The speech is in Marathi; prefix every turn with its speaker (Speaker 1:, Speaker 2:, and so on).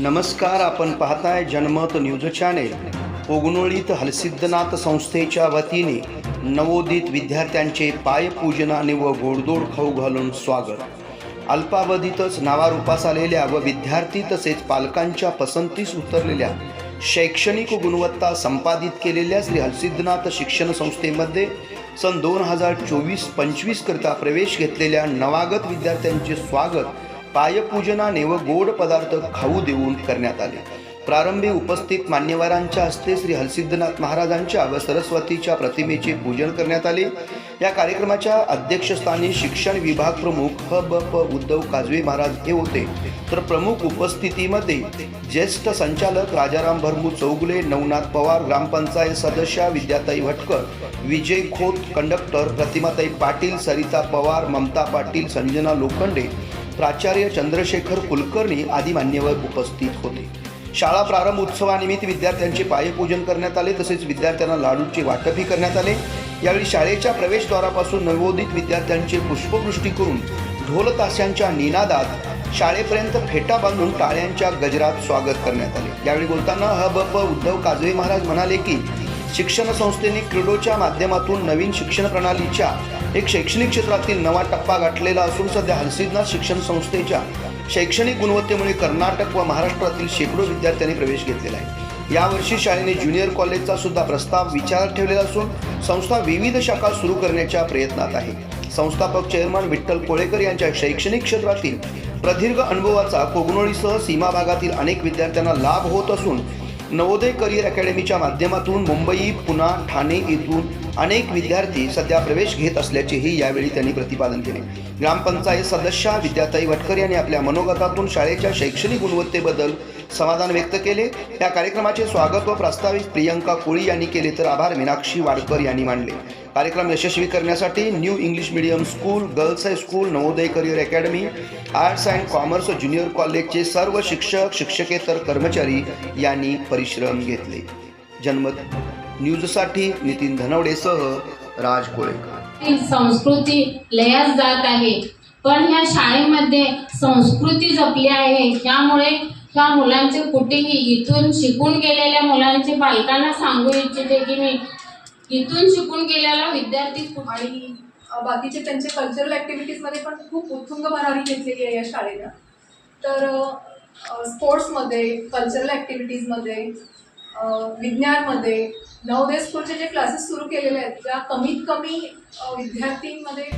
Speaker 1: नमस्कार आपण पाहताय जनमत न्यूज चॅनेल. पोगनोळीत हलसिद्धनाथ संस्थेच्या वतीने नवोदित विद्यार्थ्यांचे पायपूजनाने व गोडदोड खाऊ घालून स्वागत. अल्पावधीतच नावारूपास आलेल्या व विद्यार्थी तसेच पालकांच्या पसंतीस उतरलेल्या शैक्षणिक गुणवत्ता संपादित केलेल्या श्री हलसिद्धनाथ शिक्षण संस्थेमध्ये सन दोन हजार चोवीस पंचवीस करता प्रवेश घेतलेल्या नवागत विद्यार्थ्यांचे स्वागत पायपूजनाने व गोड पदार्थ खाऊ देऊन करण्यात आले. प्रारंभी उपस्थित मान्यवरांच्या हस्ते श्री हलसिद्धनाथ महाराजांच्या व सरस्वतीच्या प्रतिमेचे पूजन करण्यात आले. या कार्यक्रमाच्या अध्यक्षस्थानी शिक्षण विभाग प्रमुख ह ब प उद्धव काजवे महाराज हे होते. तर प्रमुख उपस्थितीमध्ये ज्येष्ठ संचालक राजाराम भरमू चौगुले नवनाथ पवार ग्रामपंचायत सदस्या विद्याताई भटकर विजय खोत कंडक्टर प्रतिमाताई पाटील सरिता पवार ममता पाटील संजना लोखंडे प्राचार्य चंद्रशेखर कुलकर्णी आदी मान्यवर उपस्थित होते. शाळा प्रारंभ उत्सवानिमित्त विद्यार्थ्यांचे पायपूजन करण्यात आले तसेच विद्यार्थ्यांना लाडूचे वाटपही करण्यात आले. यावेळी शाळेच्या प्रवेशद्वारापासून नवोदित विद्यार्थ्यांचे पुष्पवृष्टी करून ढोल ताशांच्या निनादात शाळेपर्यंत फेटा बांधून टाळ्यांच्या गजरात स्वागत करण्यात आले. यावेळी बोलताना ह ब प उद्धव काजवे महाराज म्हणाले की शिक्षण संस्थेने क्रीडोच्या माध्यमातून नवीन शिक्षण प्रणालीच्या एक शैक्षणिक क्षेत्रातील नवा टप्पा गाठलेला असून सध्या हलसिद्धनाथ शिक्षण संस्थेच्या शैक्षणिक गुणवत्तेमुळे कर्नाटक व महाराष्ट्रातील शेकडो विद्यार्थ्यांनी प्रवेश घेतलेला आहे. यावर्षी शाळेने ज्युनियर कॉलेजचा सुद्धा प्रस्ताव विचारात ठेवलेला असून संस्था विविध शाखा सुरू करण्याच्या प्रयत्नात आहे. संस्थापक चेअरमन विठ्ठल कोळेकर यांच्या शैक्षणिक क्षेत्रातील प्रदीर्घ अनुभवाचा कोगनोळीसह सीमा भागातील अनेक विद्यार्थ्यांना लाभ होत असून नवोदय करिअर अकॅडमीच्या माध्यमातून मुंबई पुणा ठाणे येथून अनेक विद्यार्थी सध्या प्रवेश घेत असल्याचेही यावेळी त्यांनी प्रतिपादन केले. ग्रामपंचायत सदस्या विद्याताई वटकर यांनी आपल्या मनोगतातून शाळेच्या शैक्षणिक गुणवत्तेबद्दल समाधान व्यक्त केले. या कार्यक्रमाचे स्वागत व प्रास्ताविक प्रियंका कोळी यांनी केले तर आभार. मीनाक्षी वाडकर यांनी मानले. कार्यक्रम यशस्वी करण्यासाठी new English medium school girls high school Navodaya career academy arts and commerce junior कॉलेजचे सर्व शिक्षक शिक्षकेतर कर्मचारी यांनी परिश्रम घेतले. जन्मत न्यूजसाठी नितीन धनवडेसह राज कोळेकर.
Speaker 2: संस्कृती लयास जात आहे. पण ह्या शाळेमध्ये संस्कृती जपली आहे. त्यामुळे का मुलांचे कुठेही इथून शिकून गेलेल्या मुलांचे पालकांना सांगू इच्छिते की मी इथून शिकून गेलेला विद्यार्थी
Speaker 3: आणि बाकीचे त्यांचे कल्चरल ॲक्टिव्हिटीजमध्ये पण खूप उत्तुंग भरारी घेतलेली आहे या शाळेनं. तर स्पोर्ट्समध्ये कल्चरल ॲक्टिव्हिटीजमध्ये विज्ञानमध्ये नवोदय स्कूलचे जे क्लासेस सुरू केलेले आहेत त्या कमीत कमी विद्यार्थींमध्ये